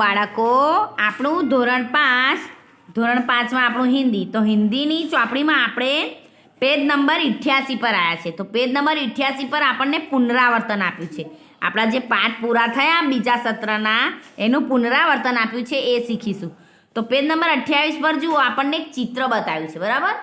બાળકો, આપણું ધોરણ પાંચ, ધોરણ પાંચમાં આપણું હિન્દી. તો હિન્દીની ચોપડીમાં આપણે પેજ નંબર ઇઠ્યાસી પર આવ્યા છે તો પેજ નંબર ઇઠ્યાસી પર આપણને પુનરાવર્તન આપ્યું છે. આપણા જે પાઠ પૂરા થયા, બીજા સત્રના, એનું પુનરાવર્તન આપ્યું છે, એ શીખીશું. તો પેજ નંબર અઠ્યાવીસ પર જુઓ, આપણને એક ચિત્ર બતાવ્યું છે, બરાબર?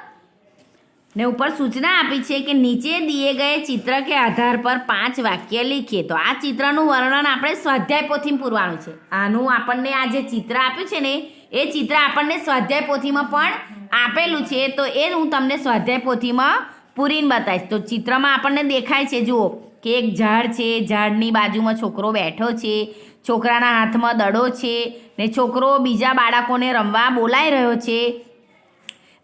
ને ઉપર સૂચના આપી છે કે નીચે દીએ ગયે ચિત્ર કે આધાર પર પાંચ વાક્ય લખીએ. તો આ ચિત્રનું વર્ણન આપણે સ્વાધ્યાય પોથી પૂરવાનું છે. આનું આપણને આ જે ચિત્ર આપ્યું છે ને, એ ચિત્ર આપણને સ્વાધ્યાય પોથીમાં પણ આપેલું છે. તો એ હું તમને સ્વાધ્યાય પોથીમાં પૂરીને બતાવીશ. તો ચિત્રમાં આપણને દેખાય છે, જુઓ, કે એક ઝાડ છે. ઝાડની બાજુમાં છોકરો બેઠો છે. છોકરાના હાથમાં દડો છે ને છોકરો બીજા બાળકોને રમવા બોલાઈ રહ્યો છે.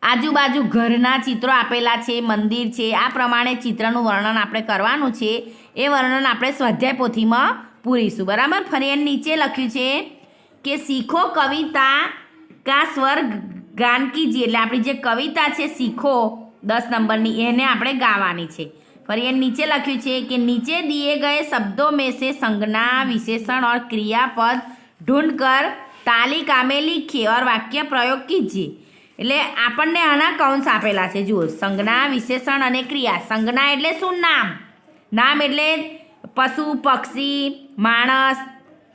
આજુબાજુ ઘરના ચિત્રો આપેલા છે, મંદિર છે, આ પ્રમાણે ચિત્રનું વર્ણન આપણે કરવાનું છે. એ વર્ણન આપણે સ્વાધ્યાય પોથીમાં પૂરીશું. બરાબર? ફરી નીચે લખ્યું છે કે શીખો કવિતા કા સ્વર ગાન કીજીએ એટલે આપણી જે કવિતા છે, શીખો, દસ નંબરની, એને આપણે ગાવાની છે. ફરી એને નીચે લખ્યું છે કે નીચે દિએ ગયે શબ્દો મેં સે સંજ્ઞા, વિશેષણ ઓર ક્રિયાપદ. ઢૂંઢ કર તાલી કામે લીખીએ ઓર વાક્ય પ્રયોગ कीजिए એટલે આપણને આના કૌંસ આપેલા છે. જુઓ, સંજ્ઞા, વિશેષણ અને ક્રિયા. સંજ્ઞા એટલે શું? નામ. નામ એટલે પશુ, પક્ષી, માણસ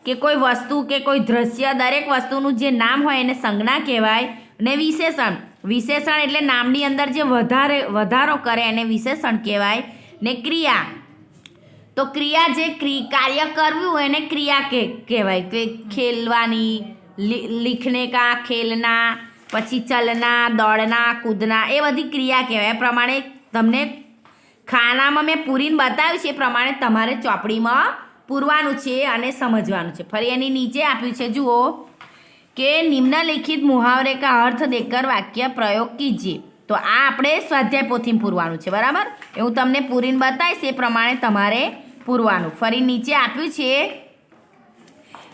કે કોઈ વસ્તુ કે કોઈ દ્રશ્ય, દરેક વસ્તુનું જે નામ હોય એને સંજ્ઞા કહેવાય. અને વિશેષણ. વિશેષણ એટલે નામની અંદર જે વધારે, વધારો કરે એને વિશેષણ કહેવાય. ને ક્રિયા. તો ક્રિયા જે ક્રિ, કાર્ય કરવું એને ક્રિયા કહેવાય. કે ખેલવાની લીખને કા, ખેલના પછી ચલના, દોડના, કૂદના, એ બધી ક્રિયા કહેવાય. એ પ્રમાણે તમને ખાનામાં મેં પૂરીને બતાવ્યું છે, એ પ્રમાણે તમારે ચોપડીમાં પૂરવાનું છે અને સમજવાનું છે. ફરી એની નીચે આપ્યું છે, જુઓ, કે નિમ્નલિખિત મુહાવરે કા અર્થ દેકર વાક્ય પ્રયોગ કીજીએ તો આ આપણે સ્વાધ્યાય પોથી પૂરવાનું છે, બરાબર? એ હું તમને પૂરીને બતાવીશ, એ પ્રમાણે તમારે પૂરવાનું. ફરી નીચે આપ્યું છે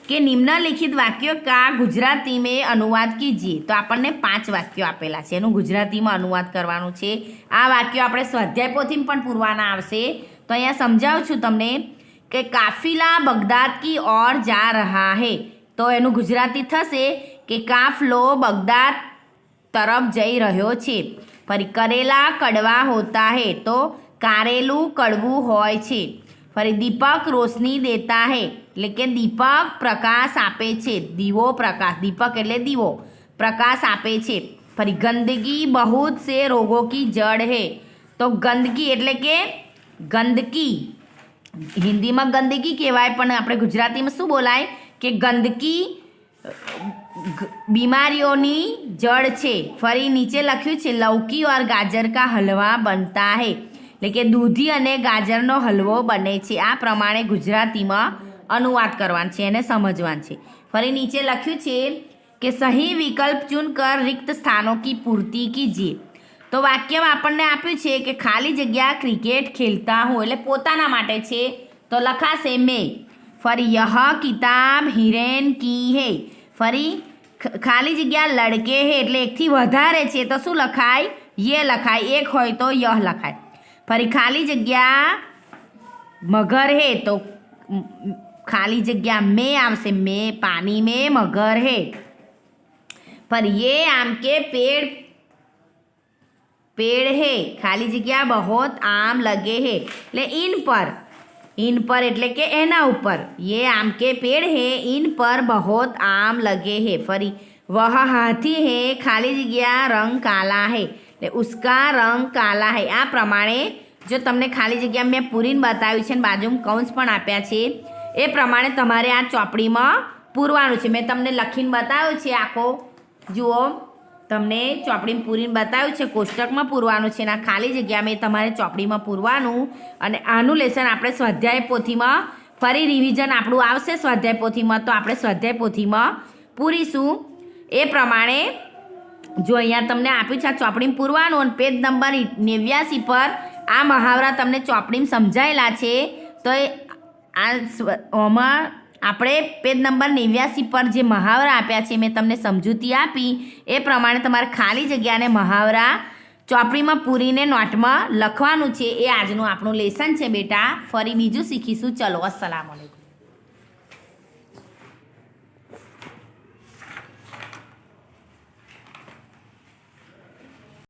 કે નિમ્નલિખિત વાક્યો કા ગુજરાતી મેં અનુવાદ કીજીએ? તો આપણને પાંચ વાક્યો આપેલા છે. એનું ગુજરાતીમાં અનુવાદ કરવાનું છે. આ વાક્યો આપણે સ્વાધ્યાય પોથીમાં પણ પૂરવાના આવશે. તો અહીંયા સમજાવું છું તમને કે કાફિલા બગદાદ કી ઓર જા રહા હે. તો એનું ગુજરાતી થશે કે કાફલો બગદાદ તરફ જઈ રહ્યો છે. ફરી કરેલા કડવા હોતા હે. તો કારેલું કડવું હોય છે. ફરી દીપક રોશની દેતા હે. એટલે કે દીપક પ્રકાશ આપે છે. દીવો પ્રકાશ, દીપક એટલે દીવો, પ્રકાશ આપે છે. ફરી ગંદગી બહુત સે રોગો કી જડ હે. તો ગંદકી એટલે કે ગંદકી. હિન્દીમાં ગંદકી કહેવાય, પણ આપણે ગુજરાતીમાં શું બોલાય? કે ગંદકી, ગ- બીમારીઓની જड़ છે. ફરી નીચે લખ્યું છે, લૌકી ઓર ગાજર કા હલવા બનતા હે. એટલે કે દૂધી અને ગાજરનો હલવો બને છે. આ પ્રમાણે ગુજરાતીમાં અનુવાદ કરવાનું છે એને સમજવાનું છે. ફરી નીચે લખ્યું છે કે સહી વિકલ્પ ચૂન કર રિક્ત સ્થાનો કી પૂર્તિ કીજીએ તો વાક્યમાં આપણને આપ્યું છે કે ખાલી જગ્યા ક્રિકેટ ખેલતા હું એટલે પોતાના માટે છે. તો લખાશે મેં. ફરી યહ કિતાબ હિરેન કી હે. ફરી ખાલી જગ્યા લડકે હે એટલે એકથી વધારે છે તો શું લખાય? યે લખાય. એક હોય તો યહ લખાય. ફરી ખાલી જગ્યા મગર હે તો મ- મ- ખાલી જગ્યા મેં આવશે મેં પાણી મેં મગર હે पर ये आम के पेड़ पेड़ है ખાલી જગ્યા બહોત આમ લગે હે એટલે ઇન પર ઇન પર એટલે કે એના ઉપર ये आम के पेड़ है इन पर बहुत आम लगे है ફરી વહ હાથી હે ખાલી જગ્યા રંગ કાલા હે એટલે ઉસ્કા રંગ કાલા હૈ. આ પ્રમાણે જો તમને ખાલી જગ્યા મેં પૂરીને બતાવ્યું છે ને બાજુમાં કૌંસ પણ આપ્યા છે, એ પ્રમાણે તમારે આ ચોપડીમાં પૂરવાનું છે. મેં તમને લખીને બતાવ્યું છે આખો. જુઓ, તમને ચોપડીમાં પૂરીને બતાવ્યું છે, કોષ્ટકમાં પૂરવાનું છે ને ખાલી જગ્યા મેં તમારે ચોપડીમાં પૂરવાનું. અને આનું લેસન આપણે સ્વાધ્યાય પોથીમાં ફરી રિવિઝન આપણું આવશે સ્વાધ્યાય પોથીમાં. તો આપણે સ્વાધ્યાય પોથીમાં પૂરીશું. એ પ્રમાણે જો અહીંયા તમને આપ્યું છે આ ચોપડીમાં પૂરવાનું અને પેજ નંબર નેવ્યાસી પર આ મહાવરા તમને ચોપડીમાં સમજાયેલા છે, તો એ આમાં આપણે પેજ નંબર નેવ્યાસી પર જે મહાવરા આપ્યા છે મેં તમને સમજૂતી આપી. એ પ્રમાણે તમારે ખાલી જગ્યાને મહાવરા ચોપડીમાં પૂરીને નોટમાં લખવાનું છે. એ આજનું આપણું લેસન છે બેટા. ફરી બીજું શીખીશું. ચલો, અસલામ